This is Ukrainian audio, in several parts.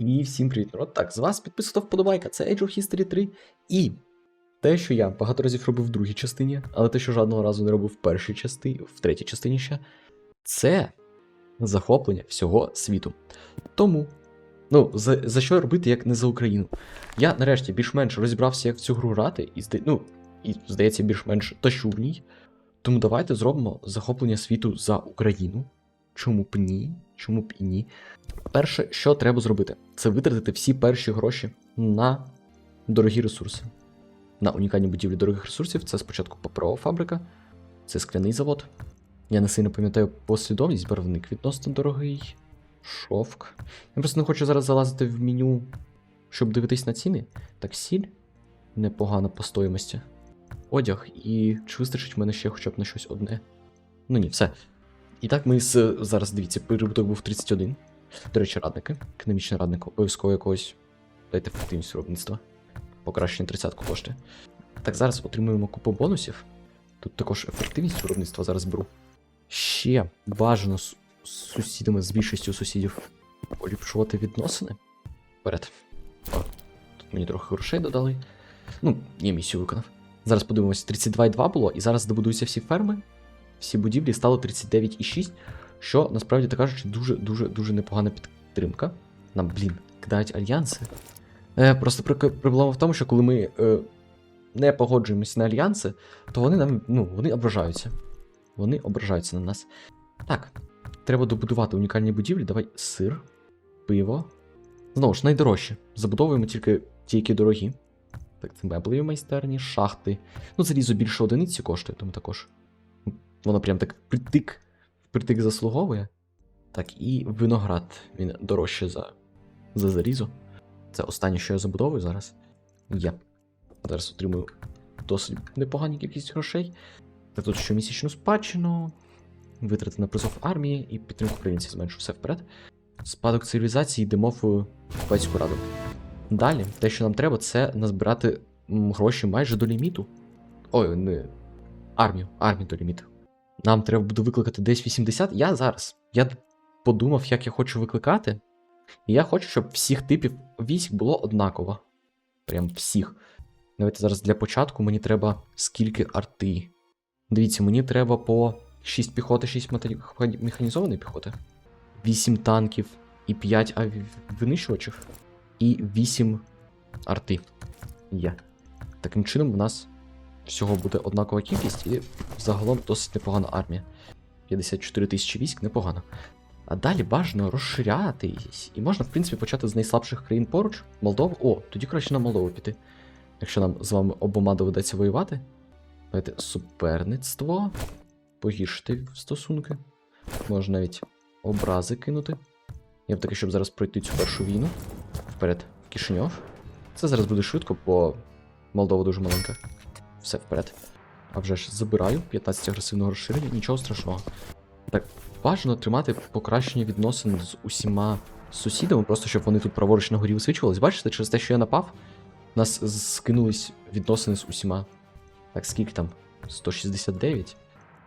І всім привіт, народ. Так, з вас підписано вподобайка, це Age of History 3. І те, що я багато разів робив в другій частині, але те, що жодного разу не робив в першій частині, в третій частині ще, це захоплення всього світу. Тому, ну, за, за що робити, як не за Україну? Я нарешті більш-менш розібрався, як в цю гру грати, і, ну, і здається, більш-менш тащу в ній. Тому давайте зробимо захоплення світу за Україну. Чому б ні? Чому б і ні? Перше, що треба зробити, це витратити всі перші гроші на дорогі ресурси. На унікальні будівлі дорогих ресурсів це спочатку паперова фабрика, це скляний завод. Я не сильно пам'ятаю послідовність, барвник відносно дорогий. Шовк. Я просто не хочу зараз залазити в меню, щоб дивитись на ціни. Так, сіль непогана по стоїмості. Одяг, і чи вистачить в мене ще хоча б на щось одне? Ну ні, все. І так, ми з зараз дивіться, прибуток був 31. До речі, радники. Економічний радник обов'язково якогось. Дайте ефективність виробництва. Покращення 30 коштує. Так, зараз отримуємо купу бонусів. Тут також ефективність виробництва зараз беру. Ще бажано з сусідами, з більшістю сусідів поліпшувати відносини. Вперед. О, тут мені трохи грошей додали. Ну, я місію виконав. Зараз подивимось, 32,2 було, і зараз добудуються всі ферми. Всі будівлі стало 39,6, що насправді так кажучи, дуже-дуже дуже непогана підтримка. Нам, блін, кидають альянси. Е, просто проблема в тому, що коли ми е, не погоджуємося на альянси, то вони нам, ну, вони ображаються. Вони ображаються на нас. Так, треба добудувати унікальні будівлі. Давай сир, пиво. Знову ж, найдорожче. Забудовуємо тільки ті, які дорогі. Так, це меблеві майстерні, шахти. Ну, залізо більше одиниці коштує, тому також. Воно прям так притик, притик заслуговує. Так, і виноград. Він дорожче за, за залізо. Це останнє, що я забудовую зараз. Є. Зараз отримую досить непогану кількість грошей. Та тут щомісячну спадщину, витрати на призов армії і підтримку провінції зменшу все вперед. Спадок цивілізації йдемо в Пецьку раду. Далі, те, що нам треба, це назбирати гроші майже до ліміту. Ой, не. Армію, армію до ліміту. Нам треба буде викликати десь 80. Я зараз. Я подумав, як я хочу викликати. І я хочу, щоб всіх типів військ було однаково. Прям всіх. Давайте зараз для початку мені треба скільки арти. Дивіться, мені треба по 6 піхоти, 6 матері- механізованої піхоти, 8 танків і 5 аві- винищувачів, і 8 арти. Є. Таким чином, в нас всього буде однакова кількість і загалом досить непогана армія. 54 тисячі військ непогано. А далі бажано розширятись. І можна, в принципі, почати з найслабших країн поруч. Молдова. О, тоді краще на Молдову піти. Якщо нам з вами обома доведеться воювати. Давайте суперництво. Погіршити стосунки. Можна навіть образи кинути. Я б таки, щоб зараз пройти цю першу війну. Вперед, Кишиньов. Це зараз буде швидко, бо Молдова дуже маленька. Все вперед. А вже ж забираю 15 агресивного розширення, нічого страшного. Так, бажано тримати покращення відносин з усіма сусідами, просто щоб вони тут праворуч на горі висвічувались. Бачите, через те, що я напав, у нас скинулись відносини з усіма. Так, скільки там? 169?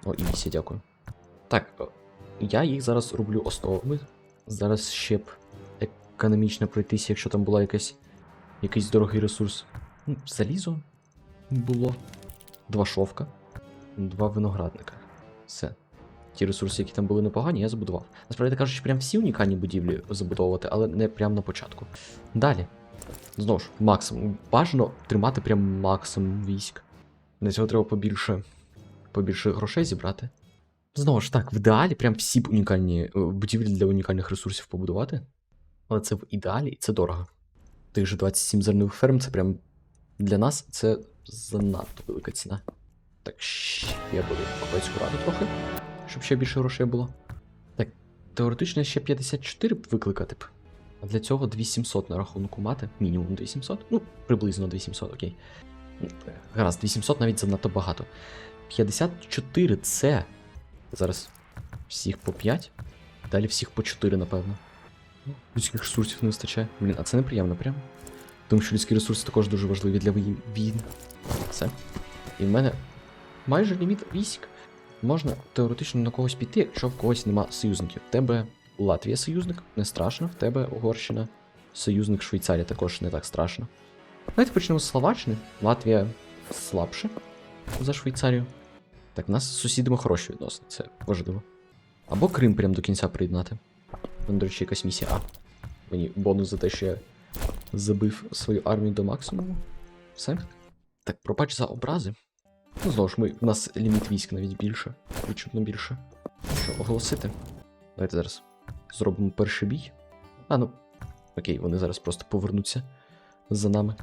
О, і місія, дякую. Так, я їх зараз роблю основами. Зараз ще б економічно пройтися, якщо там була якась, якийсь дорогий ресурс. Ну, Залізо було. Два шовка, два виноградника. Все. Ті ресурси, які там були непогані, я забудував. Насправді кажучи, прям всі унікальні будівлі забудовувати, але не прямо на початку. Далі. Знову ж, максимум. Бажано тримати прям максимум військ. Для цього треба побільше, побільше грошей зібрати. Знову ж так, в ідеалі прям всі б унікальні е, будівлі для унікальних ресурсів побудувати. Але це в ідеалі і це дорого. Тих же 27 зернових ферм це прям для нас це занадто велика ціна. Так, ще я буду попецьку раду трохи, щоб ще більше грошей було. Так, теоретично ще 54 б викликати б. А для цього 2700 на рахунку мати. Мінімум 2700. Ну, приблизно 2700, окей. Ну, Гаразд, 2700 навіть занадто багато. 54 це. Зараз всіх по 5. Далі всіх по 4, напевно. Ну, Людських ресурсів не вистачає. Блін, а це неприємно прям. Тому що людські ресурси також дуже важливі для війн. Все. І в мене майже ліміт військ. Можна теоретично на когось піти, якщо в когось нема союзників. В тебе Латвія союзник, не страшно, в тебе Угорщина союзник Швейцарія також не так страшно. Давайте почнемо з Словаччини. Латвія слабше за Швейцарію. Так, в нас з сусідами хороші відносини, це важливо. Або Крим прям до кінця приєднати. Там, до речі, якась місія. А. Мені бонус за те, що я забив свою армію до максимуму. Все. Так, пробач за образи. Ну, знову ж, ми, у нас ліміт військ навіть більше. Відчутно більше. Що, оголосити? Давайте зараз зробимо перший бій. А, ну. Окей, вони зараз просто повернуться за нами,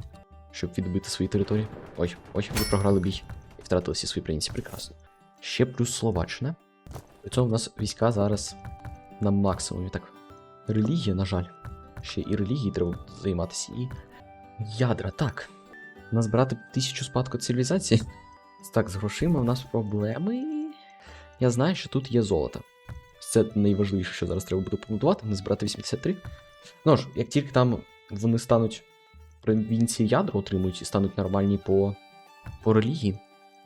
щоб відбити свої території. Ой, ой, ви програли бій і втратили всі свої провінції. Прекрасно. Ще плюс Словаччина. При цьому у нас війська зараз на максимумі. Так. Релігія, на жаль. Ще і релігії треба займатися, і ядра. Так. Назбирати тисячу спадку цивілізації. Так, з грошима в нас проблеми. Я знаю, що тут є золото. Це найважливіше, що зараз треба буде побудувати, не збирати 83. Ну ж, як тільки там вони стануть провінції ядра отримують і стануть нормальні по, по релігії,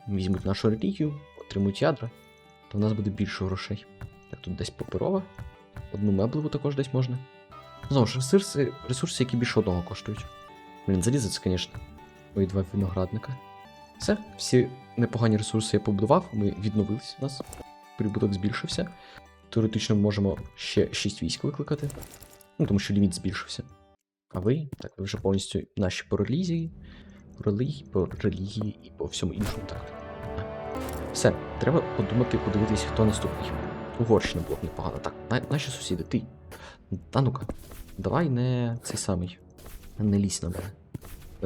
візьмуть нашу релігію, отримують ядра, то в нас буде більше грошей. Так, тут десь паперова, одну меблеву також десь можна. Знову ж, ресурси, ресурси, які більше одного коштують. Блін, залізо звісно. Ой, два виноградника. Все, всі непогані ресурси я побудував, ми відновились у нас. Прибуток збільшився. Теоретично ми можемо ще 6 військ викликати. Ну, тому що ліміт збільшився. А ви? Так, ви вже повністю наші по релігії, по релігії, по релігії і по всьому іншому. Так. Все, треба подумати, подивитись, хто наступний. Угорщина було б непогано. Так, на, наші сусіди, ти. Та ну-ка, давай не цей самий. Не лізь на мене.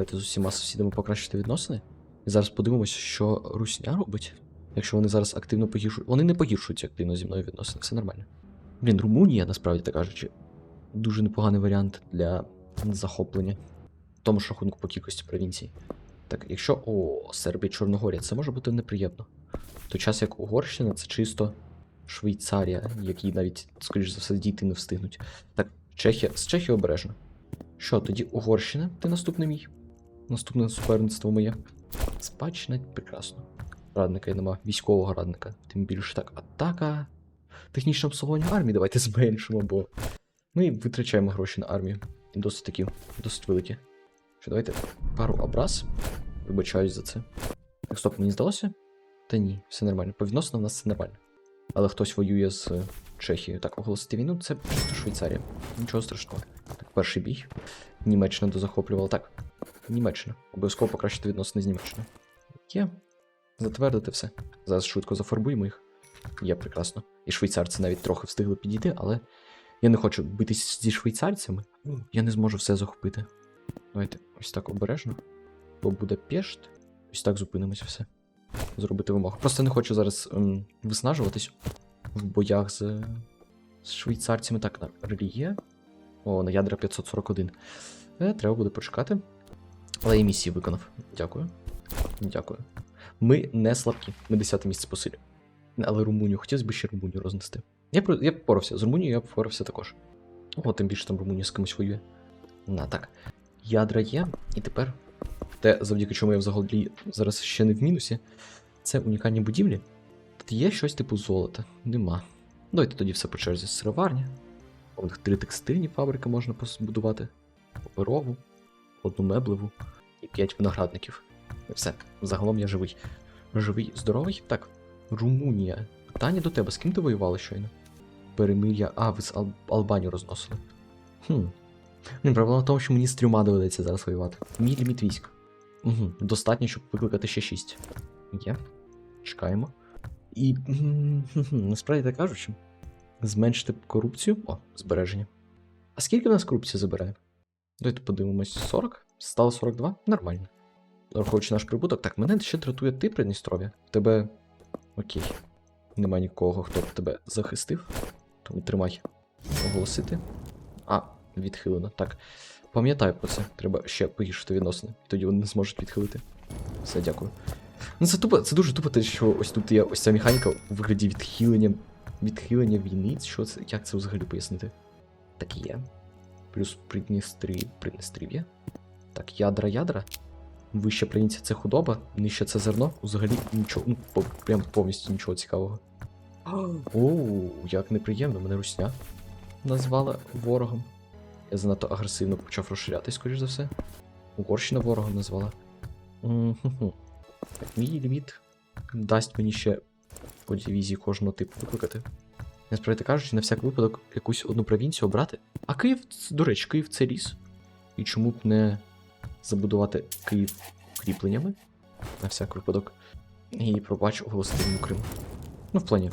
Давайте з усіма сусідами покращити відносини. І зараз подивимося, що Русня робить. Якщо вони зараз активно погіршують. Вони не погіршують активно зі мною відносини, все нормально. Блін, Румунія, насправді так кажучи, дуже непоганий варіант для захоплення. В тому ж рахунку по кількості провінцій. Так, якщо о, Сербія, Чорногорія, це може бути неприємно. В той час як Угорщина, це чисто Швейцарія, які навіть, скоріш за все, дійти не встигнуть. Так, Чехія, з Чехії обережно. Що, тоді Угорщина, ти наступний мій? Наступне суперництво моє. Спадщина, прекрасно. Радника і нема, військового радника. Тим більше так, атака. Технічне обслуговування армії давайте зменшимо, бо ми витрачаємо гроші на армію. І досить такі, досить великі. Що, давайте пару образ. Вибачаюсь за це. Так, стоп, мені здалося? Та ні, все нормально. По відносинам у нас все нормально. Але хтось воює з е, Чехією. Так, оголосити війну це просто Швейцарія. Нічого страшного. Так, перший бій. Німеччина дозахоплювала. Так. Німеччина. Обов'язково покращити відносини з Німеччиною. Є. Затвердити все. Зараз швидко зафарбуємо їх. Є прекрасно. І швейцарці навіть трохи встигли підійти, але я не хочу битись зі швейцарцями. Я не зможу все захопити. Давайте ось так обережно. Бо буде пешт. Ось так зупинимося все. Зробити вимогу. Просто не хочу зараз ем, виснажуватись в боях з, з швейцарцями. Так, на релігія. О, на ядра 541. Е, треба буде почекати. Але і місії виконав. Дякую. Дякую. Ми не слабкі. Ми 10 місце по силі. Але Румунію, хотілося б ще Румунію рознести. Я я впорався. З Румунією я впорався також. О, тим більше там Румунія з кимось воює. На так. Ядра є, і тепер те, завдяки чому я взагалі зараз ще не в мінусі, це унікальні будівлі. Тут є щось типу золота. Нема. Давайте тоді все по черзі. Сироварня. У них три текстильні фабрики можна побудувати. Паперову, одну меблеву і п'ять виноградників. І все. Загалом я живий. Живий, здоровий? Так. Румунія. Питання до тебе, з ким ти воювала щойно? Перемир'я. А, ви з Ал... Албанію розносили. Хм. Блін, проблема в тому, що мені з трьома доведеться зараз воювати. Мій ліміт військ. Угу. Достатньо, щоб викликати ще 6. Є. Чекаємо. І. Насправді так кажучи, зменшити корупцію. О, збереження. А скільки в нас корупція забирає? Давайте подивимось. 40? Стало 42? Нормально. Враховуючи наш прибуток. Так, мене ще дратує ти, Придністров'я. Тебе. Окей. Нема нікого, хто б тебе захистив. Тому тримай. Оголосити. А, відхилено. Так. Пам'ятаю про це. Треба ще погіршити відносини. Тоді вони не зможуть відхилити. Все, дякую. Ну це тупо, це дуже тупо, те, що ось тут є ось ця механіка у вигляді відхилення. Відхилення війни. Що це? Як це взагалі пояснити? Так і є. Плюс Придністрів... Придністрів'я. Так, ядра, ядра. Вища провінція це худоба, нижче це зерно. Взагалі нічого, ну, по- прям повністю нічого цікавого. Оу, як неприємно, мене русня назвала ворогом. Я занадто агресивно почав розширятись, скоріш за все. Угорщина ворога назвала. Мгм. Так, мій ліміт дасть мені ще по дивізії кожного типу викликати. Насправді кажучи, на всяк випадок якусь одну провінцію обрати. А Київ, до речі, Київ це ліс. І чому б не забудувати Київ укріпленнями на всяк випадок. І пробач оголосити йому Крим. Ну, в плані.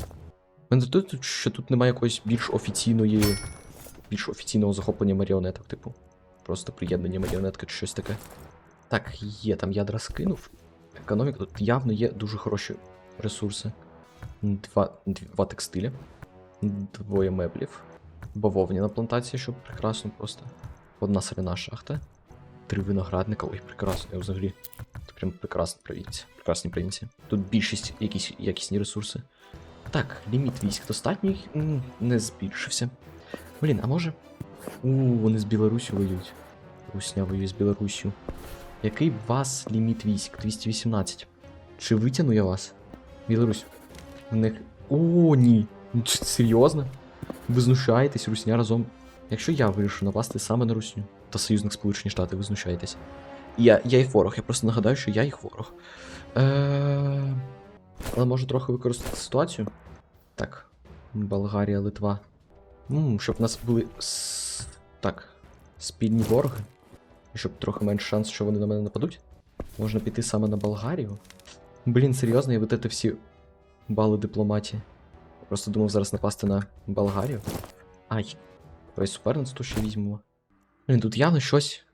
Мене тут, що тут немає якоїсь більш офіційної. більш офіційного захоплення маріонеток, типу. Просто приєднання маріонетки чи щось таке. Так, є, там ядра скинув. Економіка тут явно є дуже хороші ресурси. Два, два текстилі, двоє меблів, бавовняна плантація, що прекрасно просто. Одна соляна шахта, три виноградника. Ой, прекрасно, я взагалі. Це прям прекрасна провінція. Прекрасні провінції. Тут більшість якісь якісні ресурси. Так, ліміт військ достатній не збільшився. Блін, а може. У, вони з Білорусі воюють. Русня воює з Білорусю. Який у вас ліміт військ? 218. Чи витягну я вас? Білорусь. В них. О, ні. Ну, Серйозно? Ви знущаєтесь, русня разом. Якщо я вирішу напасти саме на русню, та союзник Сполучені Штати, ви знущаєтесь. Я, я їх ворог, я просто нагадаю, що я їх ворог. Е... Але можу трохи використати ситуацію. Так. Болгарія, Литва. М, щоб в нас були. с- Так. Спільні вороги. І щоб трохи менше шанс, що вони на мене нападуть. Можна піти саме на Болгарію. Блін, серйозно, і витати всі бали дипломатії. Просто думав зараз напасти на Болгарію. Ай. Давай суперництво ще візьмемо. Блін, тут явно щось.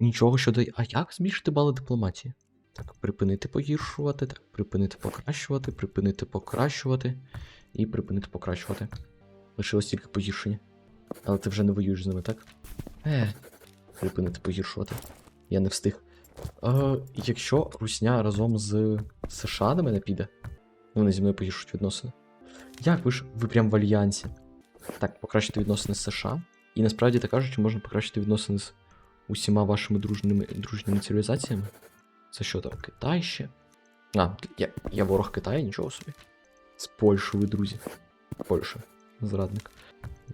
Нічого що дає. А як збільшити бали дипломатії? Так, припинити погіршувати, так, припинити покращувати, припинити покращувати і припинити покращувати. Лишилось тільки погіршення. Але ти вже не воюєш з ними, так? Е, припинити погіршувати. Я не встиг. Е, якщо Русня разом з США на мене піде, вони зі мною погіршують відносини. Як ви ж ви прям в альянсі? Так, покращити відносини з США. І насправді так кажучи, можна покращити відносини з усіма вашими дружніми, дружніми цивілізаціями. Це що там, Китай ще? А, я, я ворог Китаю, нічого собі. З Польщею ви друзі. Польща, зрадник.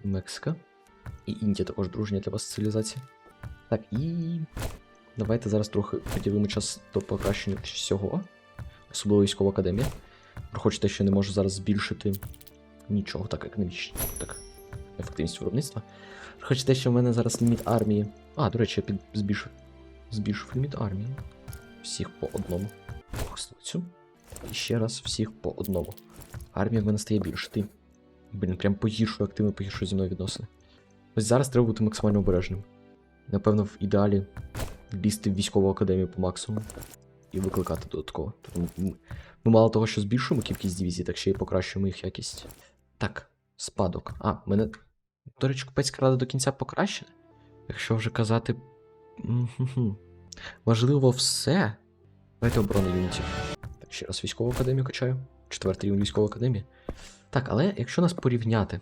Мексика. І Індія також дружня для вас цивілізація. Так, і. Давайте зараз трохи поділимо час до покращення всього. Особливо військова академія. Враховуючи те, що не можу зараз збільшити нічого, так економічно, так, ефективність виробництва. Враховуючи те, що в мене зараз ліміт армії. А, до речі, я під... збільшив. Збільшив ліміт армії. Всіх по одному. Столицю. І ще раз всіх по одному. Армія в мене стає більше. Ти. Блін, прям погіршую, активно погіршую зі мною відносини. Ось зараз треба бути максимально обережним. Напевно, в ідеалі лізти в військову академію по максимуму і викликати додатково. Тому ми, мало того, що збільшуємо кількість дивізій, так ще й покращуємо їх якість. Так, спадок. А, мене. До речі, купецька рада до кінця покращена. Якщо вже казати. Важливо все. Давайте оборону юнітів. Так, ще раз військову академію качаю. Четвертий рівень військової академії. Так, але якщо нас порівняти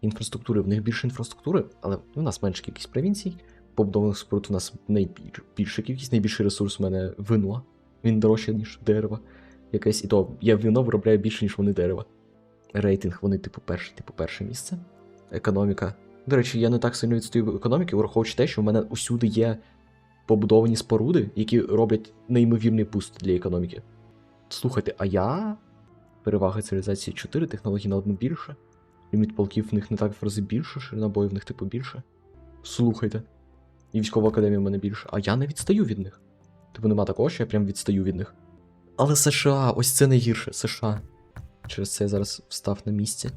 інфраструктури, в них більше інфраструктури, але в нас менша кількість провінцій. Побудованих споруд у нас найбільш, більша кількість, найбільший ресурс у мене вино. Він дорожче, ніж дерево. Якесь, і то я вино виробляю більше, ніж вони дерева. Рейтинг, вони, типу, перше, типу, перше місце. Економіка. До речі, я не так сильно відстаю економіки, враховуючи те, що в мене усюди є побудовані споруди, які роблять неймовірний буст для економіки. Слухайте, а я. Перевага цивілізації 4, технологій на одну більше. Ліміт полків в них не так в рази більше, ширина бою в них типу більше. Слухайте. І військова академія в мене більше, а я не відстаю від них. Типу нема такого, що я прям відстаю від них. Але США, ось це найгірше, США. Через це я зараз встав на місці.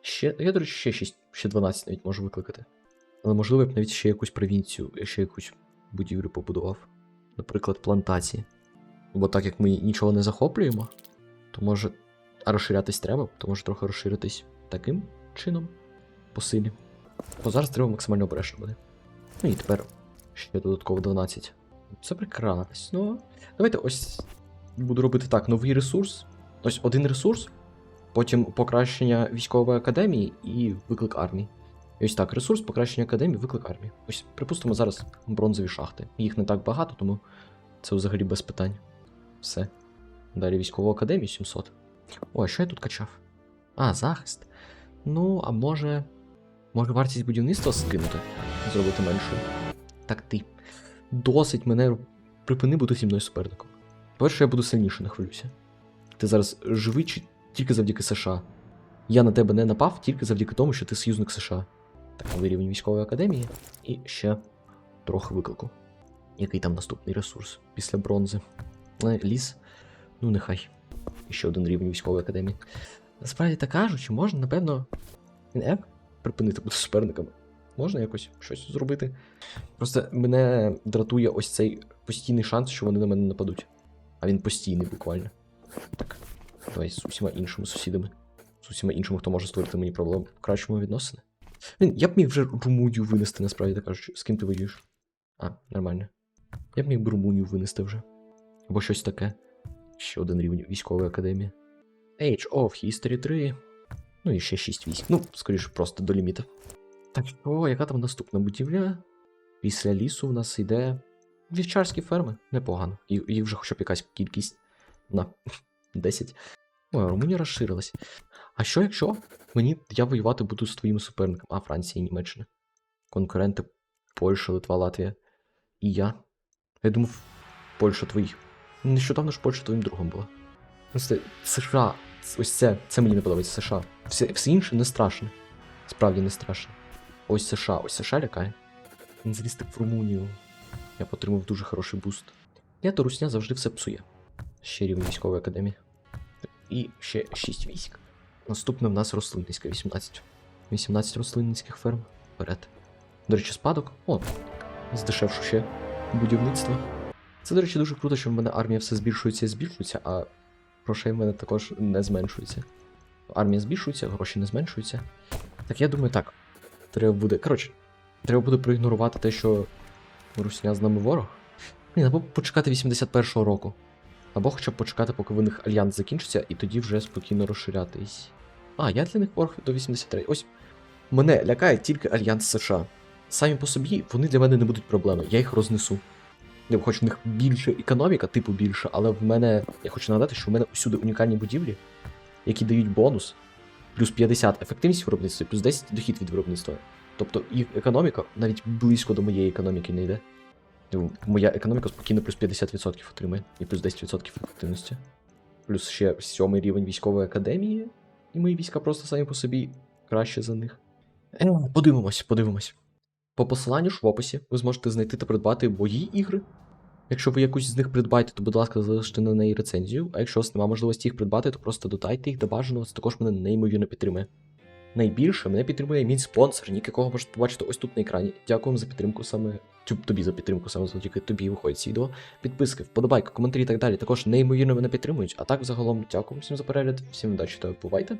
Ще, я, до речі, ще 6, ще 12 навіть можу викликати. Але можливо я б навіть ще якусь провінцію, ще якусь будівлю побудував. Наприклад, плантації. Бо так як ми нічого не захоплюємо, то може. А розширятись треба, то може трохи розширитись таким чином по силі. Бо зараз треба максимально обережно буде. Ну і тепер ще додатково 12. Це прекрасно. Давайте ось буду робити так: новий ресурс. Ось один ресурс, потім покращення військової академії і виклик армії. І ось так, ресурс, покращення академії, виклик армії. Ось, припустимо, зараз бронзові шахти. Їх не так багато, тому це взагалі без питань. Все. Далі військову академію 700. О, а що я тут качав? А, захист. Ну, а може. Може вартість будівництва скинути? зробити меншою. Так ти. Досить мене припини бути зі мною суперником. По-перше, я буду сильніше, не хвилюйся. Ти зараз живий тільки завдяки США. Я на тебе не напав тільки завдяки тому, що ти союзник США. Так, новий рівень військової академії. І ще трохи виклику. Який там наступний ресурс після бронзи? Е, Ліс. Ну, нехай. І ще один рівень військової академії. Насправді так кажучи, можна, напевно, припинити бути суперниками. Можна якось щось зробити. Просто мене дратує ось цей постійний шанс, що вони на мене нападуть. А він постійний буквально. Так. Давай з усіма іншими сусідами. З усіма іншими, хто може створити мені проблем в кращому відносини. Блін, я б міг вже Румунію винести, насправді так кажучи. З ким ти воюєш? А, нормально. Я б міг би Румунію винести вже. Або щось таке. Ще один рівень військової академії. Age of History 3. Ну і ще 6 військ. Ну, скоріше, просто до ліміта. Так що, яка там наступна будівля? Після лісу в нас йде вівчарські ферми. Непогано. І їх вже хоча б якась кількість на 10. Ой, Румунія розширилась. А що якщо мені я воювати буду з твоїми суперниками? А, Франція і Німеччина. Конкуренти Польща, Литва, Латвія. І я. Я думав, Польща твої. Нещодавно ж Польща твоїм другом була. Просто США. Ось це, це мені не подобається США. Все, все інше не страшне. Справді не страшно. Ось США, ось США лякає. Він заліз в Румунію. Я отримав дуже хороший буст. Я то русня завжди все псує. Ще рівень військової академії. І ще 6 військ. Наступне в нас рослинницька 18. 18 рослинницьких ферм. Вперед. До речі, спадок. О, здешевшу ще будівництво. Це, до речі, дуже круто, що в мене армія все збільшується і збільшується, а грошей в мене також не зменшується. Армія збільшується, гроші не зменшуються. Так я думаю, так. Треба буде. Коротше, треба буде проігнорувати те, що Русня з нами ворог. Ні, або почекати 81-го року. Або хоча б почекати, поки в них альянс закінчиться, і тоді вже спокійно розширятись. А, я для них ворог до 83. Ось мене лякає тільки альянс США. Самі по собі вони для мене не будуть проблеми, я їх рознесу. Я хоч в них більше економіка, типу більше, але в мене. Я хочу нагадати, що в мене усюди унікальні будівлі, які дають бонус, плюс 50 ефективність виробництва, плюс 10 дохід від виробництва. Тобто їх економіка навіть близько до моєї економіки не йде. Ну, Моя економіка спокійно плюс 50% отримає і плюс 10% ефективності. Плюс ще сьомий рівень військової академії, і мої війська просто самі по собі краще за них. Е, подивимось, подивимось. По посиланню ж в описі ви зможете знайти та придбати мої ігри. Якщо ви якусь з них придбаєте, то, будь ласка, залиште на неї рецензію. А якщо у вас немає можливості їх придбати, то просто додайте їх до бажаного, це також мене неймовірно підтримує. Найбільше мене підтримує мій спонсор, нік якого можете побачити ось тут на екрані. Дякую вам за підтримку саме. Тобі за підтримку саме завдяки тобі виходить ці відео. Підписки, вподобайки, коментарі і так далі. Також неймовірно мене підтримують. А так, загалом, дякую всім за перегляд, всім удачі та бувайте.